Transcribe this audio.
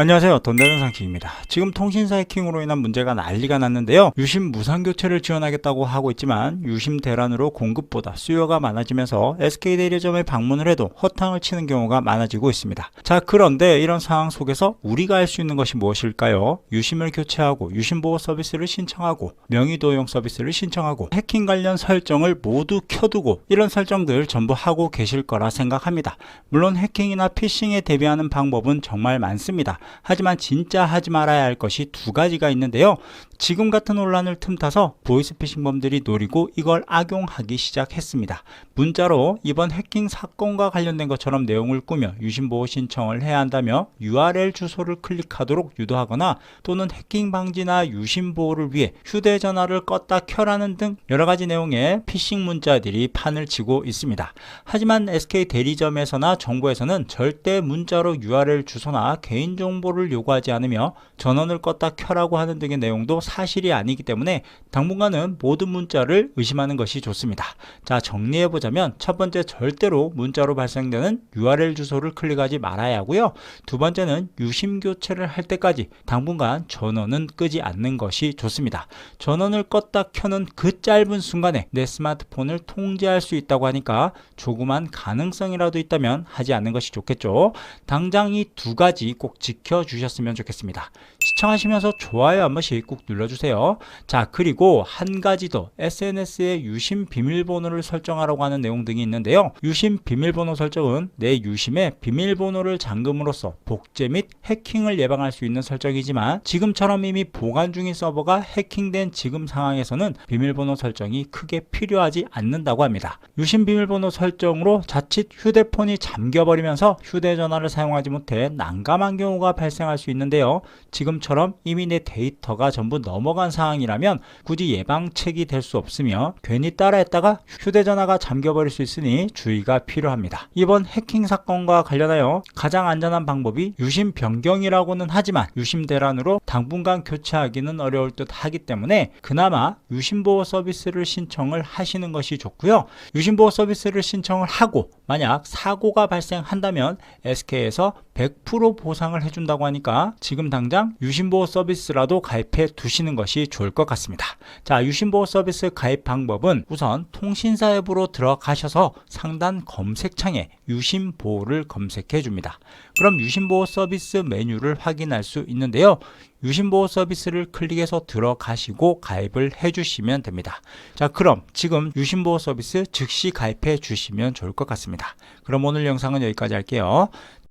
안녕하세요. 돈되는 상식입니다. 지금 통신사 해킹으로 인한 문제가 난리가 났는데요. 유심 무상 교체를 지원하겠다고 하고 있지만 유심 대란으로 공급보다 수요가 많아지면서 SK 대리점에 방문을 해도 허탕을 치는 경우가 많아지고 있습니다. 자, 그런데 이런 상황 속에서 우리가 할 수 있는 것이 무엇일까요? 유심을 교체하고 유심 보호 서비스를 신청하고 명의 도용 서비스를 신청하고 해킹 관련 설정을 모두 켜두고 이런 설정들 전부 하고 계실 거라 생각합니다. 물론 해킹이나 피싱에 대비하는 방법은 정말 많습니다. 하지만 진짜 하지 말아야 할 것이 두 가지가 있는데요. 지금 같은 논란을 틈타서 보이스피싱범들이 노리고 이걸 악용하기 시작했습니다. 문자로 이번 해킹 사건과 관련된 것처럼 내용을 꾸며 유심보호 신청을 해야 한다며 URL 주소를 클릭하도록 유도하거나 또는 해킹 방지나 유심보호를 위해 휴대전화를 껐다 켜라는 등 여러 가지 내용의 피싱 문자들이 판을 치고 있습니다. 하지만 SK 대리점에서나 정부에서는 절대 문자로 URL 주소나 개인정보 를 요구하지 않으며 전원을 껐다 켜라고 하는 등의 내용도 사실이 아니기 때문에 당분간은 모든 문자를 의심하는 것이 좋습니다. 자, 정리해 보자면 첫 번째 절대로 문자로 발생되는 URL 주소를 클릭하지 말아야 하고요. 두 번째는 유심 교체를 할 때까지 당분간 전원은 끄지 않는 것이 좋습니다. 전원을 껐다 켜는 그 짧은 순간에 내 스마트폰을 통제할 수 있다고 하니까 조그만 가능성이라도 있다면 하지 않는 것이 좋겠죠. 당장 이 두 가지 꼭 지켜 주셨으면 좋겠습니다. 시청하시면서 좋아요 한 번씩 꼭 눌러주세요. 자, 그리고 한 가지 더 SNS에 유심 비밀번호를 설정하라고 하는 내용 등이 있는데요. 유심 비밀번호 설정은 내 유심에 비밀번호를 잠금으로써 복제 및 해킹을 예방할 수 있는 설정이지만 지금처럼 이미 보관 중인 서버가 해킹된 지금 상황에서는 비밀번호 설정이 크게 필요하지 않는다고 합니다. 유심 비밀번호 설정으로 자칫 휴대폰이 잠겨버리면서 휴대전화를 사용하지 못해 난감한 경우 가 발생할 수 있는데요. 지금처럼 이미 내 데이터가 전부 넘어간 상황이라면 굳이 예방책이 될 수 없으며 괜히 따라했다가 휴대전화가 잠겨버릴 수 있으니 주의가 필요합니다. 이번 해킹 사건과 관련하여 가장 안전한 방법이 유심 변경이라고는 하지만 유심 대란으로 당분간 교체하기는 어려울 듯 하기 때문에 그나마 유심보호 서비스를 신청을 하시는 것이 좋고요. 유심보호 서비스를 신청을 하고 만약 사고가 발생한다면 SK에서 100% 보상을 해준다고 하니까 지금 당장 유심보호 서비스라도 가입해 두시는 것이 좋을 것 같습니다. 자, 유심보호 서비스 가입 방법은 우선 통신사 앱으로 들어가셔서 상단 검색창에 유심보호를 검색해 줍니다. 그럼 유심보호 서비스 메뉴를 확인할 수 있는데요. 유심보호 서비스를 클릭해서 들어가시고 가입을 해주시면 됩니다. 자, 그럼 지금 유심보호 서비스 즉시 가입해 주시면 좋을 것 같습니다. 그럼 오늘 영상은 여기까지 할게요.